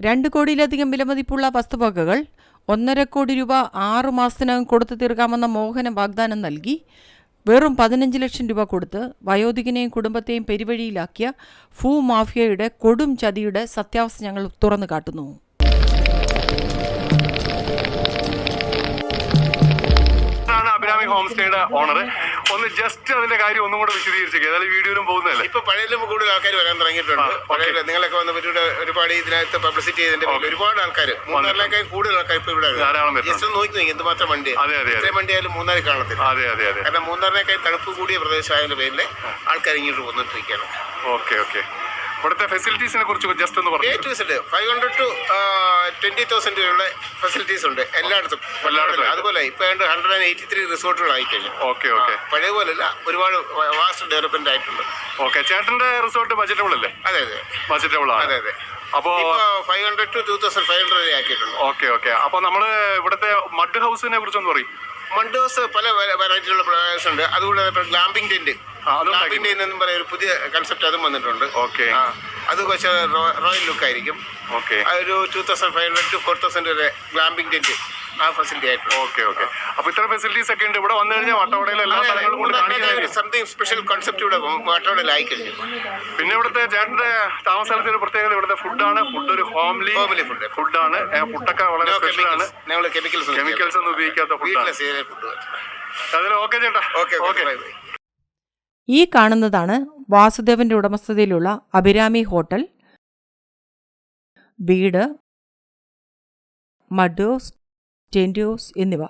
രണ്ട് കോടിയിലധികം വിലമതിപ്പുള്ള വസ്തുവകകൾ ഒന്നര കോടി രൂപ ആറു മാസത്തിനകം കൊടുത്തു തീർക്കാമെന്ന മോഹന വാഗ്ദാനം നൽകി വെറും പതിനഞ്ച് ലക്ഷം രൂപ കൊടുത്ത് വയോധികനെയും കുടുംബത്തെയും പെരുവഴിയിലാക്കിയ ഫൂ മാഫിയയുടെ കൊടും ചതിയുടെ സത്യാവസ്ഥ ഞങ്ങൾ തുറന്നു കാട്ടുന്നു. ഹോം സ്റ്റേയുടെ ഓണർ ഒന്ന് ജസ്റ്റ് അതിന്റെ കാര്യം ഒന്നും കൂടെ വിശദീകരിച്ചേക്ക്. ഏതായാലും വീഡിയോയിലും പോകുന്നതല്ലേ? ഇപ്പൊ പഴയതിലും കൂടുതൽ ആൾക്കാർ വരാൻ തുടങ്ങിയിട്ടുണ്ട്. പഴയ നിങ്ങളൊക്കെ വന്ന ഇവിടെ ഒരുപാട് ഇതിനകത്ത് പബ്ലിസിറ്റി ചെയ്തതിന്റെ ഒരുപാട് ആൾക്കാർ മൂന്നാറിലേക്കാൾ കൂടുതൽ ആൾക്കാർ ഇപ്പൊ ഇവിടെ. ജസ്റ്റ് നോക്കി നോക്കി എന്തുമാത്രം വണ്ടി. ഇത്രയും വണ്ടി ആയാലും മൂന്നാറിൽ കാണത്തില്ല. അതെ അതെ അതെ. കാരണം മൂന്നാറിനേക്കാൾ തണുപ്പ് കൂടിയ പ്രദേശമായതിന്റെ പേരിൽ ആൾക്കാർ ഇങ്ങോട്ട് വന്നിട്ടിരിക്കുകയാണ് ഓക്കെ ഓക്കെ ഇവിടുത്തെ ഫെസിലിറ്റീസിനെ കുറിച്ച് ജസ്റ്റ് ഒന്ന് പറഞ്ഞു. Five hundred to twenty thousand രൂപയുള്ള facilities ഉണ്ട്. എല്ലായിടത്തും. എല്ലായിടത്തും. അതുപോലെ ഇപ്പൊ ഹൺഡ്രഡ് ആൻഡ് എയ്റ്റി ത്രീ റിസോർട്ടുകൾ ആയിക്കഴിഞ്ഞു. ഓക്കെ ഓക്കെ പഴയ പോലല്ല ഒരുപാട് വാസ്റ്റ് ഡെവലപ്മെന്റ് ആയിട്ടുണ്ട്. ഓക്കെ ചേട്ടന്റെ റിസോർട്ട് ബജറ്റബിൾ അല്ലേ? അതെ അതെ. ബജറ്റബിൾ ആണ്. അതെ അതെ. അപ്പോ five hundred to two thousand five hundred ആക്കിയിട്ടുണ്ട്. ഓക്കെ ഓക്കെ അപ്പൊ നമ്മൾ ഇവിടുത്തെ മഡ് ഹൗസിനെ കുറിച്ച് ഒന്ന് പറയും ഹൗസ് പല വെറൈറ്റിയിലുള്ള ഫ്ലവേഴ്സ് ഉണ്ട്. അതുകൂടാതെ ഗ്ലാമ്പിംഗ് ടെന്റ് പറയുന്ന ഒരു പുതിയ കൺസെപ്റ്റ് അതും വന്നിട്ടുണ്ട്. ഓക്കെ അത് കുറച്ച് റോയൽ ലുക്ക് ആയിരിക്കും. ഓക്കെ ഒരു two thousand five hundred to four thousand വരെ ഗ്ലാമ്പിംഗ് ടെന്റ് ആ ഫെസിലിറ്റി ആയിട്ട് ഓക്കെ ഓക്കെ അപ്പൊ ഇത്ര ഫെസിലിറ്റീസ് ഒക്കെ ഉണ്ട്. ഇവിടെ വന്നു കഴിഞ്ഞാൽ വട്ടവടയിലെ എല്ലാ സ്ഥലങ്ങളും കൊണ്ട് സംതിങ് സ്പെഷ്യൽ കൺസെപ്റ്റ് ഇവിടെ വാട്ടോടെ ആയി കഴിഞ്ഞു പിന്നെ ഇവിടുത്തെ ചേട്ടന്റെ താമസത്തിന് ഒരു പ്രത്യേകത ഇവിടുത്തെ ഫുഡാണ് ഫുഡ് ഒരു ഹോംലി ഹോംലി ഫുഡ് ഫുഡാണ് ഫുഡൊക്കെ വളരെ സ്പെഷ്യൽ ആണ്. ഞങ്ങൾ കെമിക്കൽസ് കെമിക്കൽസ് ഒന്നും ഉപയോഗിക്കാത്ത ഫുഡാണ് ഫുഡ് അതിൽ ഓക്കെ ചേട്ടാ. ഓക്കെ ഓക്കെ ബൈ ബൈ ഈ കാണുന്നതാണ് വാസുദേവന്റെ ഉടമസ്ഥതയിലുള്ള അഭിരാമി ഹോട്ടൽ. വീട് മഡേഴ്സ് ടെൻഡേഴ്സ് എന്നിവ.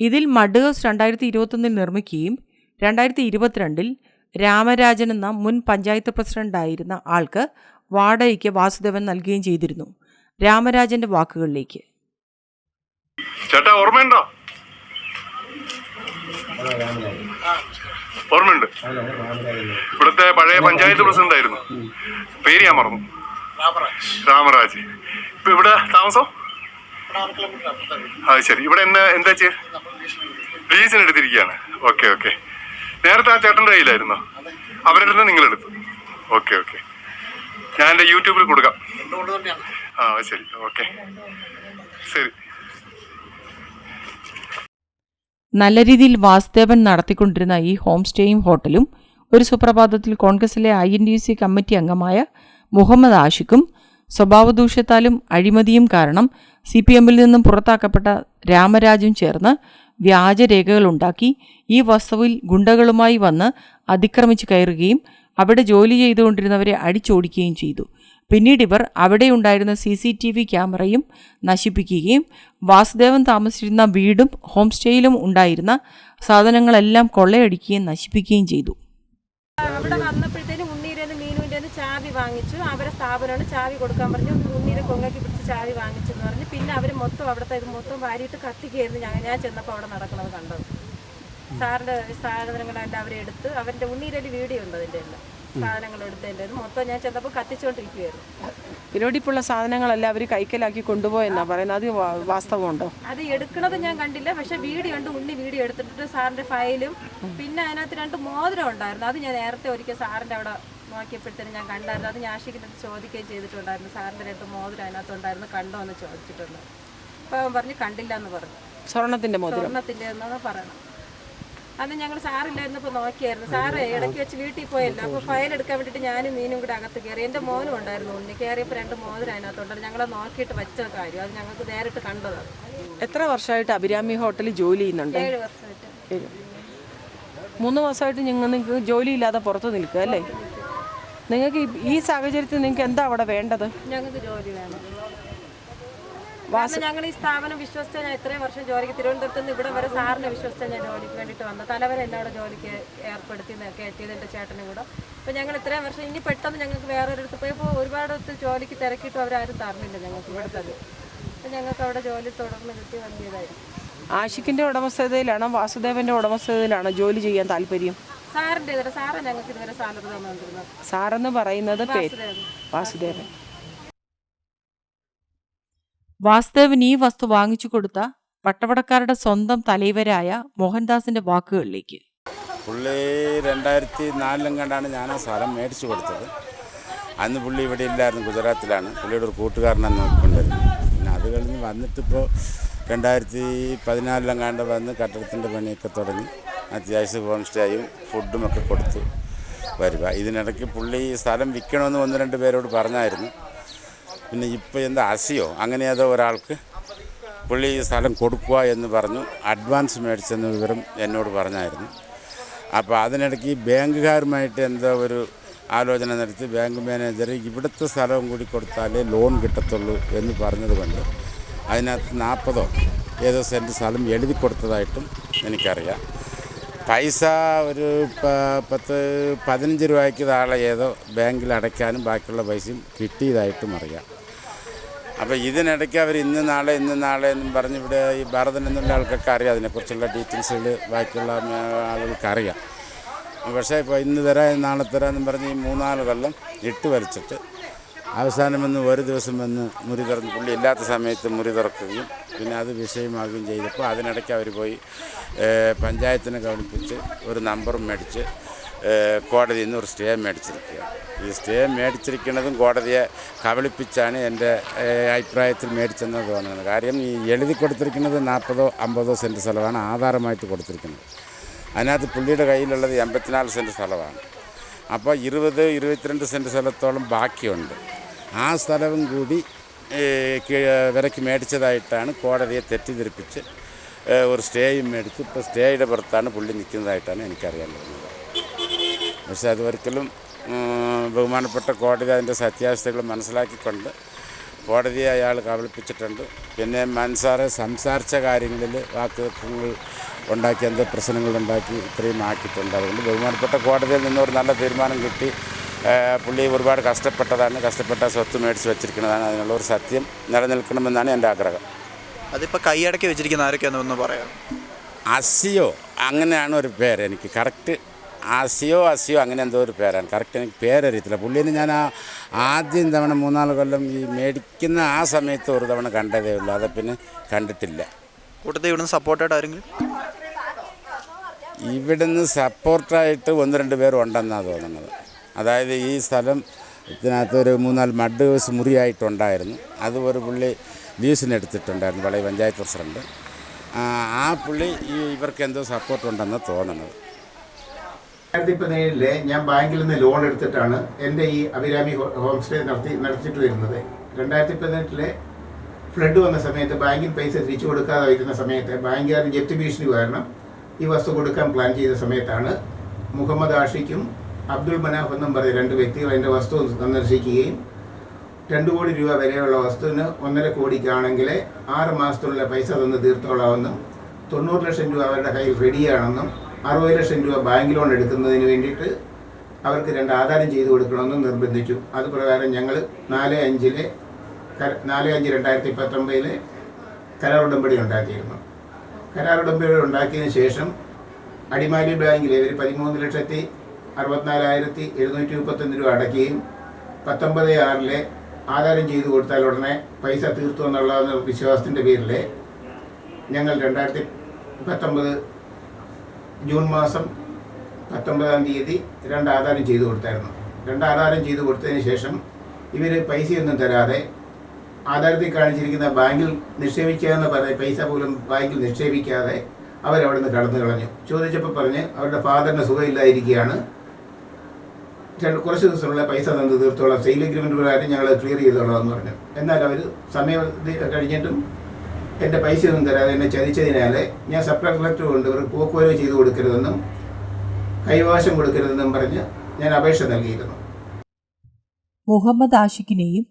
ഇതിൽ മഡേഴ്സ് രണ്ടായിരത്തി ഇരുപത്തൊന്നിൽ നിർമ്മിക്കുകയും രണ്ടായിരത്തി ഇരുപത്തിരണ്ടിൽ രാമരാജൻ എന്ന മുൻ പഞ്ചായത്ത് പ്രസിഡന്റായിരുന്ന ആൾക്ക് വാടകയ്ക്ക് വാസുദേവൻ നൽകുകയും ചെയ്തിരുന്നു രാമരാജന്റെ വാക്കുകളിലേക്ക്. ചേട്ടാ ഓർമ്മയുണ്ടോ? ഓർമ്മയുണ്ട്? ഇവിടുത്തെ പഴയ പഞ്ചായത്ത് പ്രസിഡന്റ് ആയിരുന്നു. പേര് ഞാൻ മറന്നു. രാമരാജ്. ഇപ്പൊ ഇവിടെ താമസം? അത് ശരി. ഇവിടെ എന്താ എന്താ ചെയ്യ ലീസിന് എടുത്തിരിക്കുകയാണ്. Okay okay. നേരത്തെ ആ ചേട്ടന്റെ കയ്യിലായിരുന്നോ? അവരുടെ അടുത്ത് നിങ്ങളെടുത്തു. Okay okay. ഞാൻ എന്റെ യൂട്യൂബിൽ കൊടുക്കാം. ആ ശരി. ഓക്കെ. ശരി. നല്ല രീതിയിൽ വാസുദേവൻ നടത്തിക്കൊണ്ടിരുന്ന ഈ ഹോം സ്റ്റേയും ഹോട്ടലും ഒരു സുപ്രഭാതത്തിൽ കോൺഗ്രസിലെ I N D C committee അംഗമായ മുഹമ്മദ് ആഷിഖും സ്വഭാവദൂഷ്യത്താലും അഴിമതിയും കാരണം സി പി എമ്മിൽ നിന്നും പുറത്താക്കപ്പെട്ട രാമരാജും ചേർന്ന് വ്യാജരേഖകളുണ്ടാക്കി ഈ വസ്തുവിൽ ഗുണ്ടകളുമായി വന്ന് അതിക്രമിച്ച് കയറുകയും അവിടെ ജോലി ചെയ്തുകൊണ്ടിരുന്നവരെ അടിച്ചോടിക്കുകയും ചെയ്തു. പിന്നീട് ഇവർ അവിടെയുണ്ടായിരുന്ന സി സി ടി വി ക്യാമറയും നശിപ്പിക്കുകയും വാസുദേവൻ താമസിച്ചിരുന്ന വീടും ഹോം സ്റ്റേയിലും ഉണ്ടായിരുന്ന സാധനങ്ങളെല്ലാം കൊള്ളയടിക്കുകയും നശിപ്പിക്കുകയും ചെയ്തു. അവിടെ വന്നപ്പോഴത്തേനും ഉണ്ണീരേന്ന് മീനുവിന്റെ ചാവി വാങ്ങിച്ചു. അവരെ സ്ഥാപനമാണ് ചാവി കൊടുക്കാൻ പറഞ്ഞു. ഉണ്ണീരെ കൊങ്ങക്കി പിടിച്ച് ചാവി വാങ്ങിച്ചു എന്ന് പറഞ്ഞു. പിന്നെ അവർ മൊത്തം അവിടുത്തെ ഇത് മൊത്തം വാരിയിട്ട് കത്തിക്കുകയായിരുന്നു ഞാൻ ഞാൻ ചെന്നപ്പോൾ അവിടെ നടക്കുന്നത് കണ്ടത്. സാറിന്റെ സാധനങ്ങളെല്ലാം അവരെടുത്ത്. അവരുടെ ഉണ്ണീരൊരു വീഡിയോ ഉണ്ട് അതിന്റെ എല്ലാം. സാധനങ്ങൾ എടുത്തതിന്റെ മൊത്തം ഞാൻ ചെന്നപ്പോൾ കത്തിച്ചുകൊണ്ടിരിക്കുകയായിരുന്നു വിലപിടിപ്പുള്ള സാധനങ്ങളെല്ലാം അവർ കൈക്കലാക്കി കൊണ്ടുപോയെന്നാ പറയുന്നത്? അത് വാസ്തവം വാസ്തവമുണ്ടോ? അത് എടുക്കണത് ഞാൻ കണ്ടില്ല. പക്ഷെ വീഡിയോ ഉണ്ട് ഉണ്ണി വീഡിയോ എടുത്തിട്ട് സാറിന്റെ ഫയലും പിന്നെ അതിനകത്ത് രണ്ട് മോതിരം ഉണ്ടായിരുന്നു. അത് ഞാൻ നേരത്തെ ഒരിക്കൽ സാറിന്റെ അവിടെ നോക്കിയപ്പോഴത്തേനും ഞാൻ കണ്ടായിരുന്നു. അത് ഞാൻ ആഷിക്കിന്റെ ചോദിക്കുകയും ചെയ്തിട്ടുണ്ടായിരുന്നു. സാറിന്റെ രണ്ട് മോതിരം അതിനകത്ത് ഉണ്ടായിരുന്നു കണ്ടോ എന്ന് ചോദിച്ചിട്ടുണ്ട്. അപ്പോൾ അവൻ പറഞ്ഞു കണ്ടില്ല എന്ന് പറഞ്ഞു. സ്വർണത്തിന്റെ മോതിരം. സ്വർണത്തിന്റെ എന്നാണ് പറയണം അന്ന് ഞങ്ങൾ സാറില്ലായിരുന്നപ്പോൾ നോക്കിയായിരുന്നു. സാറ് ഇടയ്ക്ക് വെച്ച് വീട്ടിൽ പോയല്ലോ. അപ്പോൾ ഫയൽ എടുക്കാൻ വേണ്ടിയിട്ട് ഞാനും മീനും കൂടെ അകത്ത് കയറി. എന്റെ മോനും ഉണ്ടായിരുന്നു ഉണ്ണി. കയറിയപ്പോൾ രണ്ട് മോതിരം അതിനകത്തുണ്ടായിരുന്നു ഞങ്ങളെ നോക്കിയിട്ട് വെച്ച കാര്യം. അത് ഞങ്ങൾക്ക് നേരിട്ട് കണ്ടത്. എത്ര വർഷമായിട്ട് അഭിരാമി ഹോട്ടലിൽ ജോലി ചെയ്യുന്നുണ്ട്? ഏഴ് വർഷമായിട്ട്. ഏഴ്. മൂന്ന് മാസമായിട്ട് നിങ്ങൾ നിങ്ങൾക്ക് ജോലിയില്ലാതെ പുറത്ത് നിൽക്കുക അല്ലേ? നിങ്ങൾക്ക് ഈ- സാഹചര്യത്തിൽ നിങ്ങൾക്ക് എന്താ അവിടെ വേണ്ടത്? ഞങ്ങൾക്ക് ജോലി വേണം. ഞങ്ങൾ ഈ സ്ഥാപനം വിശ്വസിച്ച ഞാൻ ഇത്രയും വർഷം ജോലിക്ക് തിരുവനന്തപുരത്ത് നിന്ന് ഇവിടെ വരെ സാറിനെ വിശ്വസിച്ച ഞാൻ ജോലിക്ക് വേണ്ടിയിട്ട് വന്നത്. തലവരെ എന്നോട് ജോലിക്ക് ഏർപ്പെടുത്തി കയറ്റിയത് എന്റെ ചേട്ടനും കൂടെ. അപ്പോൾ ഞങ്ങൾ ഇത്രയും വർഷം ഇനി പെട്ടെന്ന് ഞങ്ങൾക്ക് വേറെ ഒരിടത്ത് പോയപ്പോൾ ഒരുപാട് ജോലിക്ക് തിരക്കിയിട്ടും അവരാരും തരണില്ല ഞങ്ങൾക്ക് ഇവിടുത്തെ അപ്പോൾ ഞങ്ങൾക്ക് അവിടെ ജോലി തുടർന്ന് കിട്ടി വലിയതായിരുന്നു ആഷിക്കിന്റെ ഉടമസ്ഥതയിലാണോ വാസുദേവന്റെ ഉടമസ്ഥതയിലാണോ ജോലി ചെയ്യാൻ താല്പര്യം? സാറിന്റെ സാറേ സാറ് ഞങ്ങൾക്ക് ഇതുവരെ സാലറി തന്നുകൊണ്ടിരുന്നത് സാറെന്ന് പറയുന്നത് വാസുദേവൻ. വാസുദേവൻ ഈ വസ്തു വാങ്ങിച്ചു കൊടുത്ത പട്ടവടക്കാരുടെ സ്വന്തം തലൈവരായ മോഹൻദാസിന്റെ വാക്കുകളിലേക്ക്. പുള്ളി രണ്ടായിരത്തി നാലിലും കണ്ടാണ് ഞാൻ ആ സ്ഥലം മേടിച്ചു കൊടുത്തത്. അന്ന് പുള്ളി ഇവിടെ ഇല്ലായിരുന്നു ഗുജറാത്തിലാണ്. പുള്ളിയുടെ ഒരു കൂട്ടുകാരനാണ് നോക്കിക്കൊണ്ടിരുന്നത് പിന്നെ അത് കഴിഞ്ഞ് വന്നിട്ടിപ്പോൾ രണ്ടായിരത്തി പതിനാലിലും കണ്ട് വന്ന് കെട്ടിടത്തിന്റെ പണിയൊക്കെ തുടങ്ങി. അത്യാവശ്യം ഹോം സ്റ്റേയും ഫുഡും ഒക്കെ കൊടുത്തു. വരിക ഇതിനിടയ്ക്ക് പുള്ളി സ്ഥലം വിൽക്കണമെന്ന് ഒന്ന് രണ്ട് പേരോട് പറഞ്ഞായിരുന്നു. പിന്നെ ഇപ്പോൾ എന്താ അസിയോ അങ്ങനെ ഏതോ ഒരാൾക്ക് പുള്ളി ഈ സ്ഥലം കൊടുക്കുക എന്ന് പറഞ്ഞു. അഡ്വാൻസ് മേടിച്ചെന്ന വിവരം എന്നോട് പറഞ്ഞായിരുന്നു. അപ്പോൾ അതിനിടയ്ക്ക് ബാങ്കുകാരുമായിട്ട് എന്തോ ഒരു ആലോചന നടത്തി ബാങ്ക് മാനേജർ ഇവിടുത്തെ സ്ഥലവും കൂടി കൊടുത്താലേ ലോൺ കിട്ടത്തുള്ളൂ എന്ന് പറഞ്ഞത് കൊണ്ട് അതിനകത്ത് നാൽപ്പതോ ഏതോ സെന്റ് സ്ഥലം എഴുതി കൊടുത്തതായിട്ടും എനിക്കറിയാം. പൈസ ഒരു പത്ത് പതിനഞ്ച് രൂപയ്ക്ക് താഴെ ഏതോ ബാങ്കിൽ അടയ്ക്കാനും ബാക്കിയുള്ള പൈസയും കിട്ടിയതായിട്ടും അറിയാം. അപ്പോൾ ഇതിനിടയ്ക്ക് അവർ ഇന്ന് നാളെ ഇന്ന് നാളെ എന്നും പറഞ്ഞ് ഇവിടെ ഈ ഭാരതൻ എന്നുള്ള ആൾക്കൊക്കെ അറിയാം. അതിനെക്കുറിച്ചുള്ള ഡീറ്റെയിൽസുകൾ ബാക്കിയുള്ള ആളുകൾക്ക് അറിയാം. പക്ഷേ ഇപ്പോൾ ഇന്ന് തരാം നാളെ തരാമെന്നും പറഞ്ഞ് ഈ മൂന്നാൽ കൊല്ലം ഇട്ട് വലിച്ചിട്ട് അവസാനം വന്ന് ഒരു ദിവസം വന്ന് മുറി തുറന്ന് പുള്ളി ഇല്ലാത്ത സമയത്ത് മുറി തുറക്കുകയും പിന്നെ അത് വിഷയമാകുകയും ചെയ്തപ്പോൾ അതിനിടയ്ക്ക് അവർ പോയി പഞ്ചായത്തിനെ കബളിപ്പിച്ച് ഒരു നമ്പറും മേടിച്ച് കോടതിയിൽ നിന്ന് ഒരു സ്റ്റേ മേടിച്ചിരിക്കുക. ഈ സ്റ്റേ മേടിച്ചിരിക്കുന്നതും കോടതിയെ കബളിപ്പിച്ചാണ് എന്റെ അഭിപ്രായത്തിൽ മേടിച്ചെന്ന് തോന്നുന്നത്. കാര്യം ഈ എഴുതി കൊടുത്തിരിക്കുന്നത് നാൽപ്പതോ അമ്പതോ സെന്റ് സ്ഥലമാണ് ആധാരമായിട്ട് കൊടുത്തിരിക്കുന്നത്. അതിനകത്ത് പുള്ളിയുടെ കയ്യിലുള്ളത് എൺപത്തിനാല് സെന്റ് സ്ഥലമാണ്. അപ്പോൾ ഇരുപത് ഇരുപത്തിരണ്ട് സെന്റ് സ്ഥലത്തോളം ബാക്കിയുണ്ട്. ആ സ്ഥലവും കൂടി വിലയ്ക്ക് മേടിച്ചതായിട്ടാണ് കോടതിയെ തെറ്റിദ്ധരിപ്പിച്ച് ഒരു സ്റ്റേയും മേടിച്ച്. ഇപ്പോൾ സ്റ്റേയുടെ പുറത്താണ് പുള്ളി നിൽക്കുന്നതായിട്ടാണ് എനിക്കറിയാൻ പറ്റുന്നത്. പക്ഷേ അത് ഒരിക്കലും ബഹുമാനപ്പെട്ട കോടതി അതിന്റെ സത്യാവസ്ഥകൾ മനസ്സിലാക്കിക്കൊണ്ട് കോടതിയെ അയാൾ കബളിപ്പിച്ചിട്ടുണ്ട്. പിന്നെ മൻസാറെ സംസാരിച്ച കാര്യങ്ങളിൽ വാക്കുകൾ ഉണ്ടാക്കി എന്തോ പ്രശ്നങ്ങളുണ്ടാക്കി ഇത്രയും ആക്കിയിട്ടുണ്ട്. അതുകൊണ്ട് ബഹുമാനപ്പെട്ട കോടതിയിൽ നിന്ന് ഒരു നല്ല തീരുമാനം കിട്ടി. പുള്ളി ഒരുപാട് കഷ്ടപ്പെട്ടതാണ്. കഷ്ടപ്പെട്ട സ്വത്ത് മേടിച്ച് വെച്ചിരിക്കുന്നതാണ്. അതിനുള്ള ഒരു സത്യം നിലനിൽക്കണമെന്നാണ് എന്റെ ആഗ്രഹം. അതിപ്പോൾ കൈയടക്കി വെച്ചിരിക്കുന്ന ആരൊക്കെയാണെന്ന് പറയാം അസിയോ അങ്ങനെയാണ് ഒരു പേര് എനിക്ക്. കറക്റ്റ് അസിയോ അസിയോ അങ്ങനെ എന്തോ ഒരു പേരാണ്. കറക്റ്റ് എനിക്ക് പേരറിയത്തില്ല. പുള്ളീനെ ഞാൻ ആ ആദ്യം തവണ മൂന്നാൽ കൊല്ലം ഈ മേടിക്കുന്ന ആ സമയത്ത് ഒരു തവണ കണ്ടതേ ഉള്ളൂ. അത് പിന്നെ കണ്ടിട്ടില്ല. കൂട്ടത്തിൽ ഇവിടുന്ന് സപ്പോർട്ടായിട്ട് ആരെങ്കിലും? ഇവിടുന്ന് സപ്പോർട്ടായിട്ട് ഒന്ന് രണ്ട് പേർ ഉണ്ടെന്നാണ് തോന്നുന്നത്. അതായത് ഈ സ്ഥലം ഇതിനകത്ത് ഒരു മൂന്നാൽ മഡ് ഹൗസ് മുറിയായിട്ടുണ്ടായിരുന്നു. അത് ഒരു പുള്ളി ലീസിനെടുത്തിട്ടുണ്ടായിരുന്നു പഴയ പഞ്ചായത്ത് പ്രസിഡന്റ് ആ, പുള്ളി ഈ ഇവർക്ക് എന്തോ സപ്പോർട്ട് ഉണ്ടെന്ന് തോന്നുന്നത്. രണ്ടായിരത്തി പതിനേഴിലെ ഞാൻ ബാങ്കിൽ നിന്ന് ലോൺ എടുത്തിട്ടാണ് എന്റെ ഈ അഭിരാമി ഹോ- സ്റ്റേ നടത്തി നടത്തിയിട്ട് വരുന്നത്. രണ്ടായിരത്തി പതിനെട്ടിലെ ഫ്ലഡ് വന്ന സമയത്ത് ബാങ്കിൽ പൈസ തിരിച്ചു കൊടുക്കാതെ വരുന്ന സമയത്ത് ബാങ്കുകാരൻ ജപ്തി ഭീഷണി കാരണം ഈ വസ്തു കൊടുക്കാൻ പ്ലാൻ ചെയ്ത സമയത്താണ് മുഹമ്മദ് ആഷിക്കും അബ്ദുൾ മനാഫ് എന്നും പറഞ്ഞ രണ്ട് വ്യക്തികൾ എന്റെ വസ്തു സന്ദർശിക്കുകയും രണ്ട് കോടി രൂപ വരെയുള്ള വസ്തുവിന് ഒന്നര കോടിക്കാണെങ്കിൽ ആറ് മാസത്തിനുള്ള പൈസ തന്ന് തീർത്തോളാമെന്നും തൊണ്ണൂറ് ലക്ഷം രൂപ അവരുടെ കയ്യിൽ റെഡിയാണെന്നും അറുപത് ലക്ഷം രൂപ ബാങ്ക് ലോൺ എടുക്കുന്നതിന് വേണ്ടിയിട്ട് അവർക്ക് രണ്ട് ആധാരം ചെയ്തു കൊടുക്കണമെന്ന് നിർബന്ധിച്ചു. അത് പ്രകാരം ഞങ്ങൾ നാല് അഞ്ചിലെ നാല് അഞ്ച് രണ്ടായിരത്തി പത്തൊമ്പതിലെ കരാർ ഉടമ്പടി ഉണ്ടാക്കിയിരുന്നു. കരാർ ഉടമ്പടി ഉണ്ടാക്കിയതിന് ശേഷം അടിമാലി ബാങ്കിൽ ഇവർ പതിമൂന്ന് ലക്ഷത്തി അറുപത്തിനാലായിരത്തി എഴുന്നൂറ്റി മുപ്പത്തൊന്ന് രൂപ അടയ്ക്കുകയും പത്തൊമ്പത് ആറിലെ ആധാരം ചെയ്തു കൊടുത്താൽ ഉടനെ പൈസ തീർത്തു എന്നുള്ള വിശ്വാസത്തിന്റെ പേരിൽ ഞങ്ങൾ രണ്ടായിരത്തി പത്തൊമ്പത് ജൂൺ മാസം പത്തൊമ്പതാം തീയതി രണ്ട് ആധാരം ചെയ്തു കൊടുത്തായിരുന്നു. രണ്ട് ആധാരം ചെയ്തു കൊടുത്തതിന് ശേഷം ഇവർ പൈസയൊന്നും തരാതെ ആധാരത്തിൽ കാണിച്ചിരിക്കുന്ന ബാങ്കിൽ നിക്ഷേപിക്കാമെന്ന് പറഞ്ഞ പൈസ പോലും ബാങ്കിൽ നിക്ഷേപിക്കാതെ അവരവിടെ നിന്ന് കടന്നു കളഞ്ഞു. ചോദിച്ചപ്പോൾ പറഞ്ഞ് അവരുടെ ഫാദറിന് സുഖമില്ലായിരിക്കുകയാണ്. കുറച്ച് ദിവസമുള്ള പൈസ തന്ന് തീർത്തോളാം. സെയിൽ അഗ്രിമെന്റ് പ്രകാരം ഞങ്ങൾ ക്ലിയർ ചെയ്തോളാം എന്ന് പറഞ്ഞു. എന്നാൽ അവർ സമയം കഴിഞ്ഞിട്ടും എന്റെ ഒന്നും തരാതെ എന്നെ ചതിച്ചതിനാൽ ഞാൻ സപ്ലൈ കളക്ടർ കൊണ്ട് ഇവർ പോക്കോലോ ചെയ്ത് കൊടുക്കരുതെന്നും കൈവാശം കൊടുക്കരുതെന്നും പറഞ്ഞ് ഞാൻ അപേക്ഷ നൽകിയിരുന്നു. മുഹമ്മദ് ആഷിഖിനെയും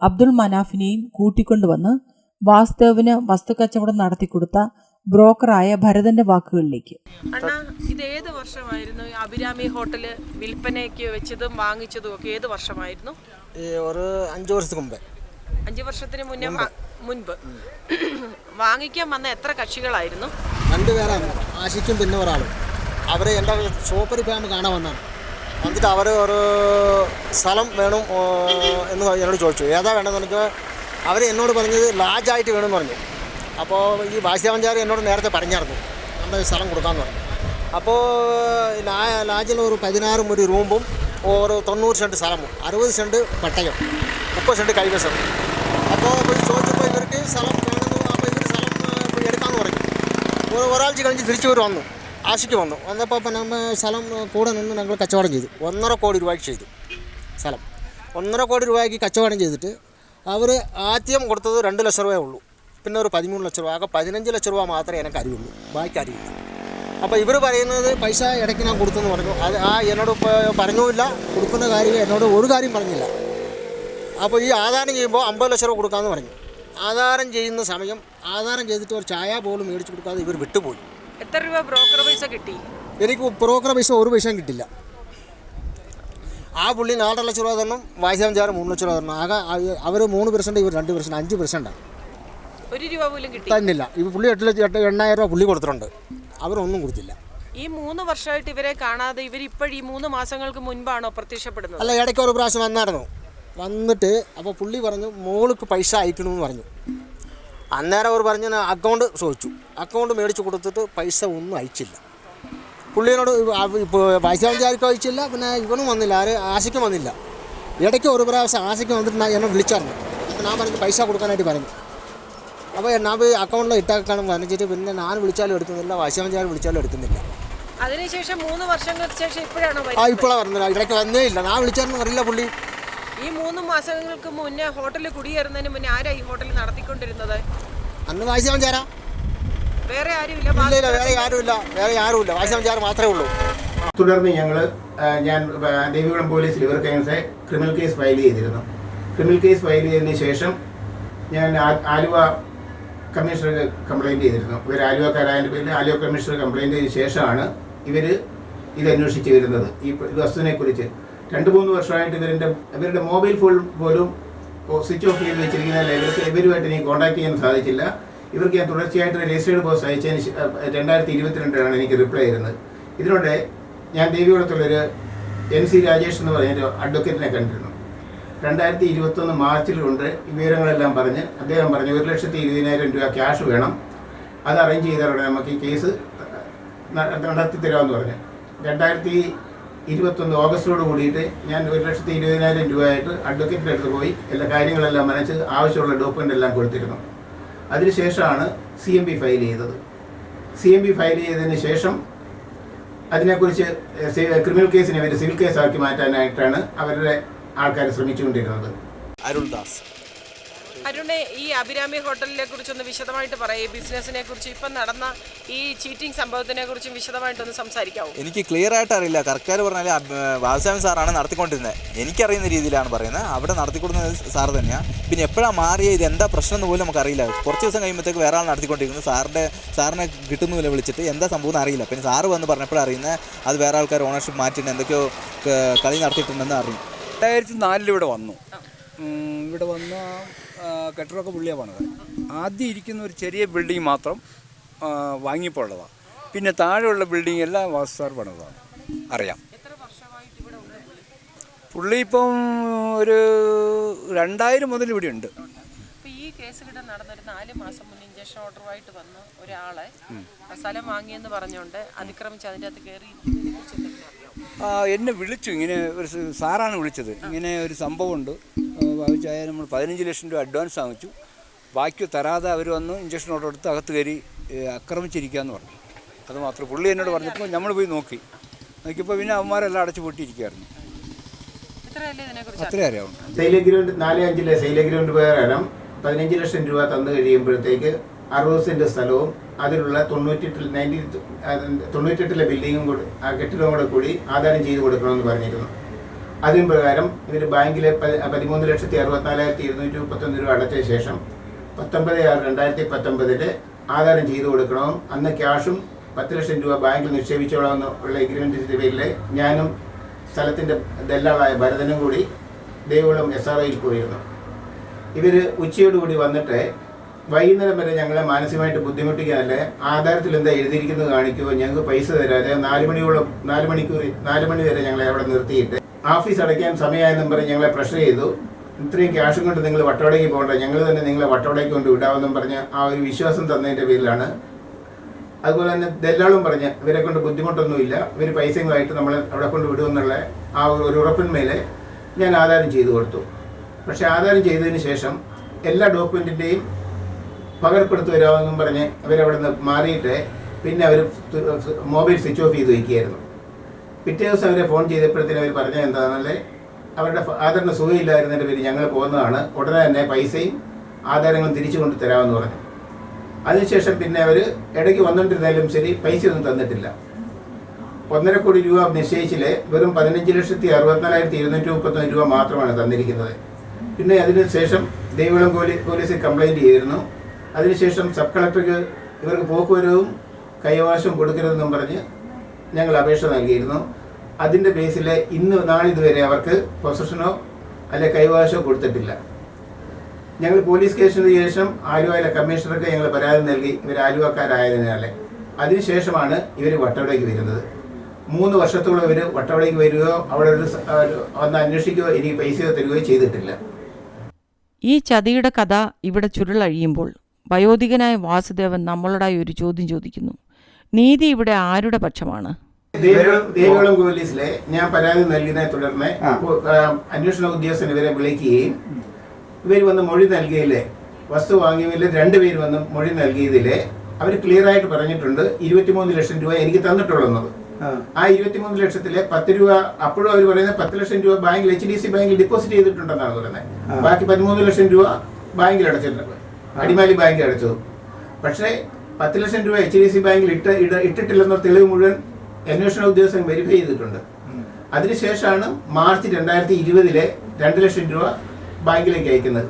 അബ്ദുൾ മനാഫിനെയും കൂട്ടിക്കൊണ്ടുവന്ന് വാസ്തവിന് വസ്തുക്കച്ചവടം നടത്തിക്കൊടുത്ത ബ്രോക്കറായ ഭരതന്റെ വാക്കുകളിലേക്ക്. അണ്ണാ ഇത് ഏത് വർഷമായിരുന്നു അഭിരാമി ഹോട്ടൽ വിൽപ്പനയ്ക്ക് വെച്ചതും വാങ്ങിച്ചതും ഒക്കെ ഏത് വർഷമായിരുന്നു? ഒരു അഞ്ചു വർഷത്തിന് മുമ്പേ. അഞ്ചു വർഷത്തിന് മുന്നേ മുൻപ്. വാങ്ങിക്കാൻ വന്ന എത്ര കക്ഷികളായിരുന്നു? രണ്ടുപേരാണ് ആശിക്കും പിന്നെ ഒരാളും. അവർ എന്റെ സൂപ്പർ ഫാം കാണാൻ വന്നാണ്. വന്നിട്ട് അവർ ഒരു സ്ഥലം വേണം എന്ന് എന്നോട് ചോദിച്ചു. ഏതാ വേണമെന്ന് എനിക്ക് അവർ എന്നോട് പറഞ്ഞത് ലാജായിട്ട് വേണമെന്ന് പറഞ്ഞു. അപ്പോൾ ഈ വാസ്യവഞ്ചാരി എന്നോട് നേരത്തെ പറഞ്ഞായിരുന്നു. നമ്മുടെ സ്ഥലം കൊടുക്കാമെന്ന് പറഞ്ഞു. അപ്പോൾ ലാ ലാജിൽ ഒരു പതിനാറും ഒരു റൂമും ഒരു തൊണ്ണൂറ് സെന്റ് സ്ഥലമും അറുപത് സെന്റ് പട്ടയം മുപ്പത് സെന്റ് കൈവശം. അപ്പോൾ സ്ഥലം വേണമെന്ന് അപ്പോൾ ഇവർ സ്ഥലം എടുക്കാമെന്ന് പറഞ്ഞു. ഒരു- ഒരാഴ്ച കഴിഞ്ഞ് തിരിച്ചു വരും വന്നു. ആശയ്ക്ക് വന്നു. വന്നപ്പോൾ പിന്നെ സ്ഥലം കൂടെ നിന്ന് ഞങ്ങൾ കച്ചവടം ചെയ്തു. ഒന്നര കോടി രൂപയ്ക്ക് ചെയ്തു സ്ഥലം. ഒന്നര കോടി രൂപയ്ക്ക് കച്ചവടം ചെയ്തിട്ട് അവർ ആദ്യം കൊടുത്തത് രണ്ട് ലക്ഷം രൂപയേ ഉള്ളൂ. പിന്നെ ഒരു പതിമൂന്ന് ലക്ഷം രൂപ. ആകെ പതിനഞ്ച് ലക്ഷം രൂപ മാത്രമേ എനിക്ക് അറിയുള്ളൂ. ബാക്കി അറിയില്ല. അപ്പോൾ ഇവർ പറയുന്നത് പൈസ ഇടയ്ക്ക് ഞാൻ കൊടുത്തെന്ന് പറഞ്ഞു. അത് ആ എന്നോട് പറഞ്ഞില്ല കൊടുക്കുന്ന കാര്യം എന്നോട് ഒരു കാര്യം പറഞ്ഞില്ല. അപ്പോൾ ഈ ആധാരം ചെയ്യുമ്പോൾ അമ്പത് ലക്ഷം രൂപ കൊടുക്കാമെന്ന് പറഞ്ഞു. ആധാരം ചെയ്യുന്ന സമയം ആധാരം ചെയ്തിട്ട് ഒരു ചായ പോലും മേടിച്ചു കൊടുക്കാതെ ഇവർ വിട്ടുപോയി. എത്ര രൂപ ബ്രോക്കർ പൈസ കിട്ടി? എനിക്ക് ബ്രോക്കർ പൈസ ഒരു പൈസയും കിട്ടില്ല. ആ പുള്ളി നാലര ലക്ഷം രൂപ തരണം വായിച്ചാൽ മൂന്ന് ലക്ഷം രൂപ തരണം. ആകെ അവർ മൂന്ന് പെർസെന്റ് ഇവർ രണ്ട് പെർസെന്റ് അഞ്ച് പെർസെന്റാണ് ഒരു രൂപ പോലും കിട്ടി. തന്നില്ല. ഇവർ പുള്ളി എട്ട് ലക്ഷം എട്ട് എണ്ണായിരം രൂപ പുള്ളി കൊടുത്തിട്ടുണ്ട്. അവരൊന്നും കൊടുത്തില്ല. ഈ മൂന്ന് വർഷമായിട്ട് ഇവരെ കാണാതെ ഇവർ ഇപ്പോഴും ഈ മൂന്ന് മാസങ്ങൾക്ക് മുൻപാണോ പ്രത്യക്ഷപ്പെടുന്നത്? അല്ല ഇടയ്ക്ക് ഒരു പ്രാവശ്യം വന്നായിരുന്നു. വന്നിട്ട് അപ്പോൾ പുള്ളി പറഞ്ഞു മോൾക്ക് പൈസ അയക്കണമെന്ന് പറഞ്ഞു. അന്നേരം അവർ പറഞ്ഞ അക്കൗണ്ട് ചോദിച്ചു. അക്കൗണ്ട് മേടിച്ച് കൊടുത്തിട്ട് പൈസ ഒന്നും അയച്ചില്ല. പുള്ളിയോട് ഇപ്പോൾ പൈസ വിചാരിക്കും അയച്ചില്ല. പിന്നെ ഇവനും വന്നില്ല. ആര് ആശയ്ക്കും വന്നില്ല. ഇടയ്ക്ക് ഒരു പ്രാവശ്യം ആശയ്ക്ക് വന്നിട്ട് ഞാൻ എന്നെ വിളിച്ചറിഞ്ഞു അപ്പോൾ ഞാൻ പറഞ്ഞു പൈസ കൊടുക്കാനായിട്ട് പറഞ്ഞു. അപ്പോൾ ഞാൻ പോയി അക്കൗണ്ടിൽ ഇട്ടാക്കാനും പറഞ്ഞിട്ട് പിന്നെ ഞാൻ വിളിച്ചാലും എടുക്കുന്നില്ല. വാശാഞ്ചാരും വിളിച്ചാലും എടുക്കുന്നില്ല. അതിനുശേഷം മൂന്ന് വർഷങ്ങൾക്ക് ശേഷം ഇപ്പോഴാണോ ആ? ഇപ്പോഴാണ് പറഞ്ഞത്. ഇടയ്ക്ക് വന്നേ ഇല്ല. ഞാൻ വിളിച്ചാലും അറിയില്ല പുള്ളി. ഈ മൂന്ന് മാസങ്ങൾക്ക് മുന്നേ ഹോട്ടലിൽ കുടിയേറുന്നതിന് മുന്നേ ആരാ ഈ ഹോട്ടൽ നടത്തിക്കൊണ്ടിരുന്നത്? അന്ന് ചേരാ വേറെ ആരുമില്ല വേറെ ആരുമില്ല വേറെ ആരുമില്ല. ചേരാ മാത്രമേ ഉള്ളൂ. തുടർന്ന് ഞങ്ങൾ ഞാൻ ദേവികുളം പോലീസ് ലിവർ അങ്ങനത്തെ ക്രിമിനൽ കേസ് ഫയൽ ചെയ്തിരുന്നു. ക്രിമിനൽ കേസ് ഫയൽ ചെയ്തതിന് ശേഷം ഞാൻ ആലുവ കമ്മീഷണർക്ക് കംപ്ലൈന്റ് ചെയ്തിരുന്നു. ഇവർ ആലുവക്കാരായതിന്റെ പേരിൽ ആലുവ കമ്മീഷണർ കംപ്ലൈന്റ് ചെയ്ത ശേഷമാണ് ഇവർ ഇത് അന്വേഷിച്ച് വരുന്നത്. ഈ വസ്തുവിനെക്കുറിച്ച് വസ്തുവിനെ കുറിച്ച് രണ്ട് മൂന്ന് വർഷമായിട്ട് ഇവരുടെ ഇവരുടെ മൊബൈൽ ഫോൺ പോലും സ്വിച്ച് ഓഫ് ചെയ്ത് വെച്ചിരിക്കുന്നതല്ല ഇവർക്ക് ഇവരുമായിട്ട് എനിക്ക് കോൺടാക്ട് ചെയ്യാൻ സാധിച്ചില്ല. ഇവർക്ക് ഞാൻ തുടർച്ചയായിട്ട് രജിസ്റ്റേഡ് ബോസ് അയച്ചതിന് രണ്ടായിരത്തി ഇരുപത്തിരണ്ടിലാണ് എനിക്ക് റിപ്ലൈ ചെയ്യുന്നത് ഇതിനോടെ ഞാൻ ദേവികുളത്തുള്ളൊരു എൻ സി രാജേഷ് എന്ന് പറഞ്ഞൊരു അഡ്വക്കേറ്റിനെ കണ്ടിരുന്നു. രണ്ടായിരത്തി ഇരുപത്തൊന്ന് മാർച്ചിൽ കൊണ്ട് വിവരങ്ങളെല്ലാം പറഞ്ഞ്. അദ്ദേഹം പറഞ്ഞു ഒരു ലക്ഷത്തി ഇരുപതിനായിരം രൂപ ക്യാഷ് വേണം. അത് അറേഞ്ച് ചെയ്താലുടനെ നമുക്ക് ഈ കേസ് നടത്തി തരാമെന്ന് പറഞ്ഞു. രണ്ടായിരത്തി ഇരുപത്തൊന്ന് ഓഗസ്റ്റോട് കൂടിയിട്ട് ഞാൻ ഒരു ലക്ഷത്തി ഇരുപതിനായിരം രൂപയായിട്ട് അഡ്വക്കേറ്റിന്റെ അടുത്ത് പോയി എല്ലാ കാര്യങ്ങളെല്ലാം മനസ്സ് ആവശ്യമുള്ള ഡോക്യുമെന്റ് എല്ലാം കൊടുത്തിരുന്നു. അതിനുശേഷമാണ് സി എം പി ഫയൽ ചെയ്തത്. സി എം പി ഫയൽ ചെയ്തതിന് ശേഷം അതിനെക്കുറിച്ച് ക്രിമിനൽ കേസിനെ അവർ സിവിൽ കേസാക്കി മാറ്റാനായിട്ടാണ് അവരുടെ ആൾക്കാർ ശ്രമിച്ചുകൊണ്ടിരുന്നത്. അരുൾദാസ് അരുണെ ഈ അഭിരാമി ഹോട്ടലിനെ കുറിച്ചൊന്ന് വിശദമായിട്ട് പറയേ. ബിസിനസിനെ കുറിച്ച് ഇപ്പം നടന്ന ഈ ചീറ്റിംഗ് സംഭവത്തിനെ കുറിച്ചും വിശദമായിട്ടൊന്ന് സംസാരിക്കാവൂ. എനിക്ക് ക്ലിയർ ആയിട്ട് അറിയില്ല. കറക്റ്റായിട്ട് പറഞ്ഞാൽ ബാലസ്വാമി സാറാണ് നടത്തിക്കൊണ്ടിരുന്നത് എനിക്കറിയുന്ന രീതിയിലാണ് പറയുന്നത്. അവിടെ നടത്തിക്കൊടുക്കുന്നത് സാർ തന്നെയാണ് പിന്നെ എപ്പോഴാണ് മാറിയ? ഇത് എന്താ പ്രശ്നം എന്ന് പോലും നമുക്കറിയില്ല. കുറച്ച് ദിവസം കഴിയുമ്പോഴത്തേക്ക് വേറെ ആൾ നടത്തിക്കൊണ്ടിരിക്കുന്നത് സാറിന്റെ സാറിനെ കിട്ടുന്നില്ല വിളിച്ചിട്ട് എന്താ സംഭവം എന്ന് അറിയില്ല. പിന്നെ സാറ് വന്ന് പറഞ്ഞപ്പോഴാണ് അറിയുന്നത് അത് വേറെ ആൾക്കാർ ഓണർഷിപ്പ് മാറ്റിയിട്ട് എന്തൊക്കെയോ കളി നടത്തിയിട്ടുണ്ടെന്ന് അറിയും. രണ്ടായിരത്തി നാലിൽ ഇവിടെ വന്നു. ഇവിടെ വന്ന ആ, കെട്ടിടമൊക്കെ പുള്ളിയാണ് പണിത് ആദ്യം ഇരിക്കുന്ന ഒരു ചെറിയ ബിൽഡിംഗ് മാത്രം വാങ്ങിയപ്പോൾ ഉള്ളതാണ് പിന്നെ താഴെയുള്ള ബിൽഡിംഗ് എല്ലാം വാസ്തുസാർ പണിതാണ് അറിയാം. പുള്ളി ഇപ്പം ഒരു രണ്ടായിരം മുതൽ ഇവിടെ ഉണ്ട്. ഈ കേസ് ഇവിടെ നടന്നൊരു നാല് മാസം മുന്നേ ഇഞ്ചക്ഷൻ ഓർഡറുമായിട്ട് വന്ന ഒരാളെ സ്ഥലം വാങ്ങിയെന്ന് പറഞ്ഞുകൊണ്ട് അതിക്രമിച്ച് അതിന്റെ അകത്ത് കയറി എന്നെ വിളിച്ചു. ഇങ്ങനെ ഒരു സാറാണ് വിളിച്ചത്. ഇങ്ങനെ ഒരു സംഭവമുണ്ട്. വാങ്ങിച്ചായ നമ്മൾ പതിനഞ്ച് ലക്ഷം രൂപ അഡ്വാൻസ് വാങ്ങിച്ചു. ബാക്കി തരാതെ അവർ വന്ന്. ഇഞ്ചക്ഷൻ ഓർഡർ എടുത്ത് അകത്ത് കയറി ആക്രമിച്ചിരിക്കുകയെന്ന് പറഞ്ഞു. അത് മാത്രം പുള്ളി എന്നോട് പറഞ്ഞപ്പോൾ നമ്മൾ പോയി നോക്കി. നോക്കിയപ്പോൾ പിന്നെ അവന്മാരെല്ലാം അടച്ചു പൂട്ടിയിരിക്കുകയായിരുന്നു. അത്രേ അറിയാവുള്ളൂ സെയിൽ അഗ്രിമെന്റ് നാല് അഞ്ചിലെ സെയിൽ അഗ്രിമെന്റ് പ്രകാരം പതിനഞ്ച് ലക്ഷം രൂപ തന്നു കഴിയുമ്പോഴത്തേക്ക് അറുപത് സെന്റ് സ്ഥലവും അതിലുള്ള തൊണ്ണൂറ്റെട്ടിൽ നയന്റി തൊണ്ണൂറ്റെട്ടിലെ ബിൽഡിങ്ങും കൂടി ആ കെട്ടിടവും കൂടെ കൂടി ആധാരം ചെയ്തു കൊടുക്കണമെന്ന് പറഞ്ഞിരുന്നു. അതിന് പ്രകാരം ഇവർ ബാങ്കിലെ പതിമൂന്ന് ലക്ഷത്തി അറുപത്തിനാലായിരത്തി ഇരുന്നൂറ്റി മുപ്പത്തൊന്ന് രൂപ അടച്ച ശേഷം പത്തൊമ്പത് ആറ് രണ്ടായിരത്തി പത്തൊമ്പതിൽ ആധാരം ചെയ്തു കൊടുക്കണമെന്നും അന്ന് ക്യാഷും പത്ത് ലക്ഷം രൂപ ബാങ്കിൽ നിക്ഷേപിച്ചോളാം ഉള്ള എഗ്രിമെന്റിന്റെ പേരിൽ ഞാനും സ്ഥലത്തിന്റെ ദല്ലാളായ ഭരതനും കൂടി ദേവികുളം എസ് ആർ ഐയിൽ പോയിരുന്നു. ഇവർ ഉച്ചയോടുകൂടി വന്നിട്ട് വൈകുന്നേരം വരെ ഞങ്ങളെ മാനസികമായിട്ട് ബുദ്ധിമുട്ടിക്കാനല്ലേ ആധാരത്തിൽ എന്താ എഴുതിയിരിക്കുന്നത് കാണിക്കുമോ ഞങ്ങൾക്ക് പൈസ തരാതെ നാല് മണിയോളം നാല് മണിക്കൂർ നാല് മണി വരെ ഞങ്ങളെ അവിടെ നിർത്തിയിട്ട് ഓഫീസ് അടയ്ക്കാൻ സമയമായെന്നും പറഞ്ഞ് ഞങ്ങളെ പ്രഷർ ചെയ്തു. ഇത്രയും ക്യാഷും കൊണ്ട് നിങ്ങൾ വട്ടവടയ്ക്ക് പോകണ്ട. ഞങ്ങൾ തന്നെ നിങ്ങളെ വട്ടവടയ്ക്ക് കൊണ്ട് വിടാമെന്നും പറഞ്ഞ് ആ ഒരു വിശ്വാസം തന്നതിന്റെ പേരിലാണ്. അതുപോലെ തന്നെ ദല്ലാളും പറഞ്ഞ് ഇവരെ കൊണ്ട് ബുദ്ധിമുട്ടൊന്നുമില്ല. ഇവർ പൈസയുമായിട്ട് നമ്മൾ അവിടെ കൊണ്ട് വിടുമെന്നുള്ള ആ ഒരു ഉറപ്പിന്മേലെ ഞാൻ ആധാരം ചെയ്തു കൊടുത്തു. പക്ഷേ ആധാരം ചെയ്തതിന് ശേഷം എല്ലാ ഡോക്യുമെന്റിന്റെയും പകർപ്പെടുത്തു വരാമെന്നും പറഞ്ഞ് അവരവിടെ നിന്ന് മാറിയിട്ട് പിന്നെ അവർ മൊബൈൽ സ്വിച്ച് ഓഫ് ചെയ്ത് വയ്ക്കുകയായിരുന്നു. പിറ്റേ ദിവസം അവരെ ഫോൺ ചെയ്തപ്പോഴത്തേനും അവർ പറഞ്ഞത് എന്താണെന്നല്ലേ അവരുടെ ആധാറിന് സുഖമില്ലായിരുന്നതിന്റെ പേര് ഞങ്ങൾ പോകുന്നതാണ്. ഉടനെ തന്നെ പൈസയും ആധാരങ്ങളും തിരിച്ചു കൊണ്ട് തരാമെന്ന് പറഞ്ഞു. അതിനുശേഷം പിന്നെ അവർ ഇടയ്ക്ക് വന്നിട്ടിരുന്നാലും ശരി പൈസ ഒന്നും തന്നിട്ടില്ല. ഒന്നര കോടി രൂപ നിശ്ചയിച്ചിൽ വെറും പതിനഞ്ച് ലക്ഷത്തി അറുപത്തിനാലായിരത്തി ഇരുന്നൂറ്റി മുപ്പത്തൊന്ന് രൂപ മാത്രമാണ് തന്നിരിക്കുന്നത്. പിന്നെ അതിനുശേഷം ദേവികുളം പോലീസ് പോലീസിൽ കംപ്ലൈന്റ് ചെയ്തിരുന്നു. അതിനുശേഷം സബ് കളക്ടർക്ക് ഇവർക്ക് പോക്കുവരവും കൈവശം കൊടുക്കരുതെന്നും പറഞ്ഞ് ഞങ്ങൾ അപേക്ഷ നൽകിയിരുന്നു. അതിന്റെ ബേസിൽ ഇന്ന് നാളിതുവരെ അവർക്ക് പൊസഷനോ അല്ലെ കൈവശമോ കൊടുത്തിട്ടില്ല. ഞങ്ങൾ പോലീസ് കേസിന് ശേഷം ആലുവയിലെ കമ്മീഷണർക്ക് ഞങ്ങൾ പരാതി നൽകി. ഇവർ ആലുവക്കാരായതിനാലെ. അതിനുശേഷമാണ് ഇവർ വട്ടവടയ്ക്ക് വരുന്നത്. മൂന്ന് വർഷത്തോളം ഇവർ വട്ടവടയ്ക്ക് വരികയോ അവിടെ ഒരു ഒന്ന് അന്വേഷിക്കുകയോ എനിക്ക് പൈസയോ തരികയോ ചെയ്തിട്ടില്ല. ഈ ചതിയുടെ കഥ ഇവിടെ ചുരുളഴിയുമ്പോൾ വയോധികനായ വാസുദേവൻ നമ്മളോടായി ഒരു ചോദ്യം ചോദിക്കുന്നു. നീതി ഇവിടെ ആരുടെ പക്ഷമാണ്? ദേവികുളം പോലീസിലെ ഞാൻ പരാതി നൽകിയതിനെ തുടർന്ന് അന്വേഷണ ഉദ്യോഗസ്ഥൻ ഇവരെ വിളിക്കുകയും ഇവർ വന്ന് മൊഴി നൽകിയില്ലേ വസ്തു വാങ്ങിയതിൽ രണ്ടുപേര് വന്ന് മൊഴി നൽകിയതില്ലേ അവർ ക്ലിയർ ആയിട്ട് പറഞ്ഞിട്ടുണ്ട് ഇരുപത്തിമൂന്ന് ലക്ഷം രൂപ എനിക്ക് തന്നിട്ടുള്ളത്. ആ. ഇരുപത്തിമൂന്ന് ലക്ഷത്തിലെ പത്ത് രൂപ അപ്പോഴും അവർ പറയുന്നത് പത്ത് ലക്ഷം രൂപ ബാങ്കിൽ എച്ച് ഡി സി ബാങ്കിൽ ഡിപ്പോസിറ്റ് ചെയ്തിട്ടുണ്ടെന്നാണ് പറയുന്നത്. ബാക്കി പതിമൂന്ന് ലക്ഷം രൂപ ബാങ്കിൽ അടച്ചിട്ടുണ്ട്. അടിമാലി ബാങ്കിൽ അടച്ചത്. പക്ഷേ പത്ത് ലക്ഷം രൂപ എച്ച് ഡി സി ബാങ്കിൽ ഇട്ട് ഇട- ഇട്ടിട്ടില്ലെന്ന തെളിവ് മുഴുവൻ അന്വേഷണ ഉദ്യോഗസ്ഥൻ വെരിഫൈ ചെയ്തിട്ടുണ്ട്. അതിനുശേഷമാണ് മാർച്ച് രണ്ടായിരത്തി ഇരുപതിലെ രണ്ട് ലക്ഷം രൂപ ബാങ്കിലേക്ക് അയക്കുന്നത്.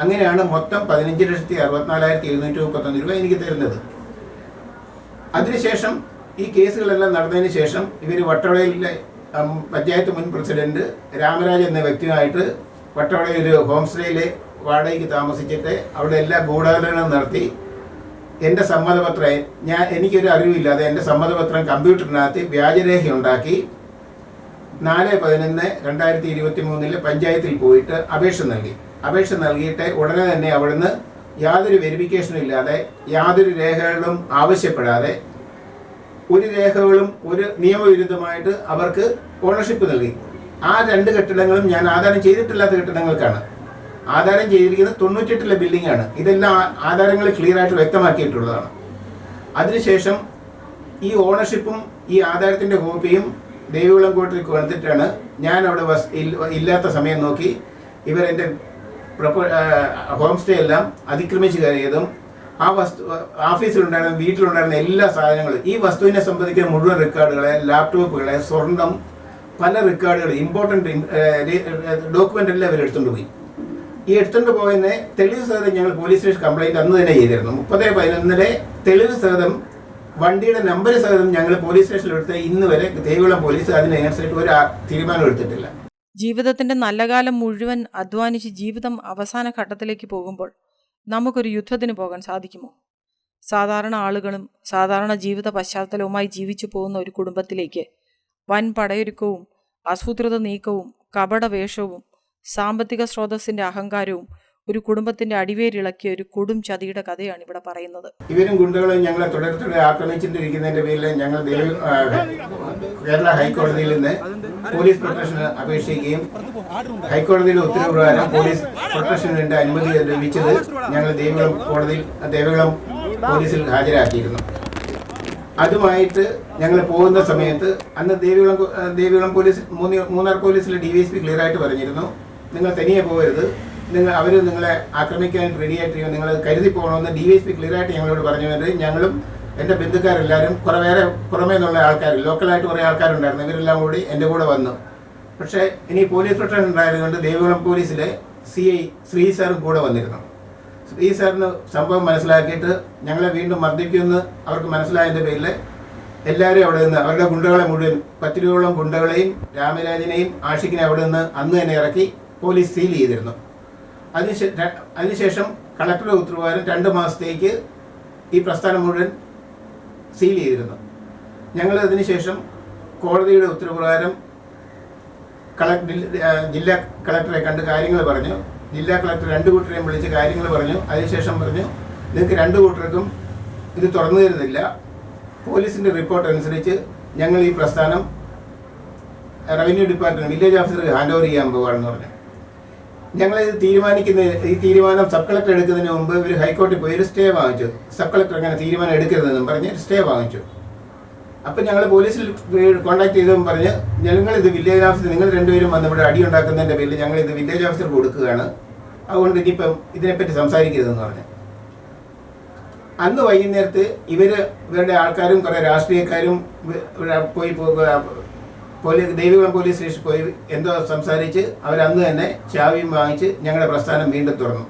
അങ്ങനെയാണ് മൊത്തം പതിനഞ്ച് ലക്ഷത്തി അറുപത്തിനാലായിരത്തി എഴുന്നൂറ്റി മുപ്പത്തൊന്ന് രൂപ എനിക്ക് തരുന്നത്. അതിനുശേഷം ഈ കേസുകളെല്ലാം നടന്നതിന് ശേഷം ഇവർ വട്ടവടയിലെ പഞ്ചായത്ത് മുൻ പ്രസിഡന്റ് രാമരാജ് എന്ന വ്യക്തിയുമായിട്ട് വട്ടവടയിൽ ഒരു ഹോം സ്റ്റേയിൽ വാടകയ്ക്ക് താമസിച്ചിട്ട് അവിടെ എല്ലാ ഗൂഢാലോചനകളും നടത്തി. എന്റെ സമ്മതപത്രം ഞാൻ എനിക്കൊരു അറിവില്ലാതെ എന്റെ സമ്മതപത്രം കമ്പ്യൂട്ടറിനകത്ത് വ്യാജരേഖ ഉണ്ടാക്കി. നാല് പതിനൊന്ന് രണ്ടായിരത്തി ഇരുപത്തി മൂന്നിൽ പഞ്ചായത്തിൽ പോയിട്ട് അപേക്ഷ നൽകി. അപേക്ഷ നൽകിയിട്ട് ഉടനെ തന്നെ അവിടുന്ന് യാതൊരു വെരിഫിക്കേഷനും ഇല്ലാതെ യാതൊരു രേഖകളും ആവശ്യപ്പെടാതെ ഒരു രേഖകളും ഒരു നിയമവിരുദ്ധമായിട്ട് അവർക്ക് ഓണർഷിപ്പ് നൽകി. ആ രണ്ട് കെട്ടിടങ്ങളും ഞാൻ ആധാരം ചെയ്തിട്ടില്ലാത്ത കെട്ടിടങ്ങൾക്കാണ്. ആധാരം ചെയ്തിരിക്കുന്നത് തൊണ്ണൂറ്റെട്ടിലെ ബിൽഡിംഗ് ആണ്. ഇതെല്ലാം ആധാരങ്ങൾ ക്ലിയർ ആയിട്ട് വ്യക്തമാക്കിയിട്ടുള്ളതാണ്. അതിനുശേഷം ഈ ഓണർഷിപ്പും ഈ ആധാരത്തിന്റെ കോപ്പിയും ദേവികുളം കോട്ടിൽ കൊടുത്തിട്ടാണ് ഞാൻ അവിടെ വസ് ഇല്ലാത്ത സമയം നോക്കി ഇവരെന്റെ പ്രൊപ്പ ഹോം സ്റ്റേ എല്ലാം അതിക്രമിച്ച് കയറിയതും ആ വസ്തു ഓഫീസിലുണ്ടായിരുന്ന വീട്ടിലുണ്ടായിരുന്ന എല്ലാ സാധനങ്ങളും ഈ വസ്തുവിനെ സംബന്ധിക്കുന്ന മുഴുവൻ റെക്കോർഡുകളെ ലാപ്ടോപ്പുകളെ സ്വർണം പല റെക്കോർഡുകൾ ഇമ്പോർട്ടന്റ് ഡോക്യുമെന്റ് എല്ലാം അവർ എടുത്തുകൊണ്ട് പോയി. ഈ എടുത്തുകൊണ്ട് പോയെന്ന് തെളിവ് സഹിതം ഞങ്ങൾ പോലീസ് സ്റ്റേഷൻ കംപ്ലൈന്റ് അന്ന് തന്നെ ചെയ്തിരുന്നു. മുപ്പത് പതിനൊന്നിലെ തെളിവ് സഹിതം വണ്ടിയുടെ നമ്പർ സഹിതം ഞങ്ങൾ പോലീസ് സ്റ്റേഷനിൽ എടുത്ത് ഇന്ന് വരെ ദേവികുളം പോലീസ് അതിനനുസരിച്ച് ഒരു തീരുമാനം എടുത്തിട്ടില്ല. ജീവിതത്തിന്റെ നല്ല കാലം മുഴുവൻ അധ്വാനിച്ച് ജീവിതം അവസാന ഘട്ടത്തിലേക്ക് പോകുമ്പോൾ നമുക്കൊരു യുദ്ധത്തിന് പോകാൻ സാധിക്കുമോ? സാധാരണ ആളുകളും സാധാരണ ജീവിത പശ്ചാത്തലവുമായി ജീവിച്ചു പോകുന്ന ഒരു കുടുംബത്തിലേക്ക് വൻ പടയൊരുക്കവും ആസൂത്രിത നീക്കവും കപടവേഷവും സാമ്പത്തിക സ്രോതസ്സിന്റെ അഹങ്കാരവും ഒരു കുടുംബത്തിന്റെ അടിവേരിളക്കിയ ഒരു കൊടും ചതിയുടെ കഥയാണ് ഇവിടെ പറയുന്നത്. ഇവരും ഗുണ്ടകളും ഞങ്ങളെ തുടരെ ആക്രമിച്ചിട്ടിരിക്കുന്നതിന്റെ പേരിൽ ഞങ്ങൾ കേരള ഹൈക്കോടതിയിൽ നിന്ന് പോലീസ് പ്രൊട്ടക്ഷന് അപേക്ഷിക്കുകയും ഹൈക്കോടതിയുടെ ഉത്തരവ് പ്രകാരം പോലീസ് പ്രൊട്ടക്ഷന് വേണ്ട അനുമതി ലഭിച്ചത് ഞങ്ങൾ ദേവികുളം കോടതിയിൽ ദേവികുളം പോലീസിൽ ഹാജരാക്കിയിരുന്നു. അതുമായിട്ട് ഞങ്ങൾ പോകുന്ന സമയത്ത് അന്ന് ദേവികുളം ദേവികുളം പോലീസ് മൂന്ന് മൂന്നാർ പോലീസിലെ D Y S P clear ആയിട്ട് പറഞ്ഞിരുന്നു. നിങ്ങൾ തനിയെ പോകരുത്. നിങ്ങൾ അവർ നിങ്ങളെ ആക്രമിക്കാൻ റെഡി ആയിട്ട് നിങ്ങൾ കരുതി പോകണമെന്ന് D Y S P clear ആയിട്ട് ഞങ്ങളോട് പറഞ്ഞുകൊണ്ട് ഞങ്ങളും എന്റെ ബന്ധുക്കാരെല്ലാവരും കുറേ വേറെ പുറമേ നിന്നുള്ള ആൾക്കാർ ലോക്കലായിട്ട് കുറേ ആൾക്കാരുണ്ടായിരുന്നു. ഇവരെല്ലാം കൂടി എന്റെ കൂടെ വന്നു. പക്ഷേ ഇനി പോലീസ് പ്രൊട്ടക്ഷൻ ഉണ്ടായതുകൊണ്ട് ദേവികുളം പോലീസിലെ സി ഐ ശ്രീ സാറും കൂടെ വന്നിരുന്നു. ശ്രീ സാറിന് സംഭവം മനസ്സിലാക്കിയിട്ട് ഞങ്ങളെ വീണ്ടും മർദ്ദിക്കുമെന്ന് അവർക്ക് മനസ്സിലായതിന്റെ പേരിൽ എല്ലാവരും അവിടെ നിന്ന് അവരുടെ ഗുണ്ടകളെ മുഴുവൻ പത്തിരുപതോളം ഗുണ്ടകളെയും രാമരാജനെയും ആഷിക്കിനെ അവിടെ നിന്ന് അന്ന് തന്നെ ഇറക്കി പോലീസ് സീൽ ചെയ്തിരുന്നു. അതിനുശേ- ര- അതിനുശേഷം കളക്ടറുടെ ഉത്തരവാദം രണ്ട് മാസത്തേക്ക് ഈ പ്രസ്ഥാനം മുഴുവൻ സീൽ ചെയ്തിരുന്നു. ഞങ്ങൾ അതിനുശേഷം കോടതിയുടെ ഉത്തരപ്രകാരം കളക്ടർ ജില്ലാ കളക്ടറെ കണ്ട് കാര്യങ്ങൾ പറഞ്ഞു. ജില്ലാ കളക്ടർ രണ്ട് കൂട്ടരെയും വിളിച്ച് കാര്യങ്ങൾ പറഞ്ഞു. അതിനുശേഷം പറഞ്ഞു നിങ്ങൾക്ക് രണ്ട് കൂട്ടർക്കും ഇത് തുറന്നു തരുന്നില്ല. പോലീസിന്റെ റിപ്പോർട്ട് അനുസരിച്ച് ഞങ്ങൾ ഈ പ്രസ്ഥാനം റവന്യൂ ഡിപ്പാർട്ട്മെന്റ് വില്ലേജ് ഓഫീസർക്ക് ഹാൻഡ് ഓവർ ചെയ്യാൻ പോവുകയാണെന്ന് പറഞ്ഞു. ഞങ്ങളിത് തീരുമാനിക്കുന്ന ഈ തീരുമാനം സബ് കളക്ടർ എടുക്കുന്നതിന് മുമ്പ് ഇവർ ഹൈക്കോടതി പോയി ഒരു സ്റ്റേ വാങ്ങിച്ചു. സബ് കളക്ടർ അങ്ങനെ തീരുമാനം എടുക്കരുതെന്നും പറഞ്ഞ് സ്റ്റേ വാങ്ങിച്ചു. അപ്പം ഞങ്ങൾ പോലീസിൽ കോൺടാക്ട് ചെയ്തതും പറഞ്ഞ് ഞങ്ങൾ ഇത് വില്ലേജ് ഓഫീസർ നിങ്ങൾ രണ്ടുപേരും വന്ന് ഇവിടെ അടി ഉണ്ടാക്കുന്നതിന്റെ പേരിൽ ഞങ്ങൾ ഇത് വില്ലേജ് ഓഫീസർക്ക് കൊടുക്കുകയാണ്. അതുകൊണ്ട് ഇനിയിപ്പം ഇതിനെപ്പറ്റി സംസാരിക്കരുതെന്ന് പറഞ്ഞു. അന്ന് വൈകുന്നേരത്ത് ഇവർ ഇവരുടെ ആൾക്കാരും കുറേ രാഷ്ട്രീയക്കാരും പോയി പോലീസ് ദേവികുളം പോലീസ് സ്റ്റേഷനിൽ പോയി എന്തോ സംസാരിച്ച് അവരന്ന് തന്നെ ചാവിയും വാങ്ങിച്ച് ഞങ്ങളുടെ പ്രസ്ഥാനം വീണ്ടും തുറന്നു.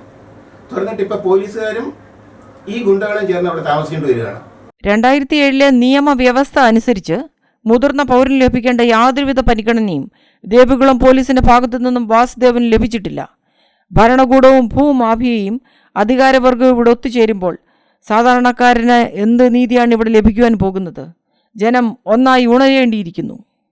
തുറന്നിട്ട് ഇപ്പോൾ പോലീസുകാരും ഈ ഗുണ്ടകളും ചേർന്ന് അവിടെ താമസിക്കേണ്ടി വരികയാണ്. രണ്ടായിരത്തി ഏഴിലെ നിയമവ്യവസ്ഥ അനുസരിച്ച് മുതിർന്ന പൗരന് ലഭിക്കേണ്ട യാതൊരുവിധ പരിഗണനയും ദേവികുളം പോലീസിന്റെ ഭാഗത്തു നിന്നും വാസുദേവന് ലഭിച്ചിട്ടില്ല. ഭരണകൂടവും ഭൂമാഫിയയും അധികാരവർഗവും ഇവിടെ ഒത്തുചേരുമ്പോൾ സാധാരണക്കാരന് എന്ത് നീതിയാണ് ഇവിടെ ലഭിക്കുവാൻ പോകുന്നത്? ജനം ഒന്നായി ഉണരേണ്ടിയിരിക്കുന്നു.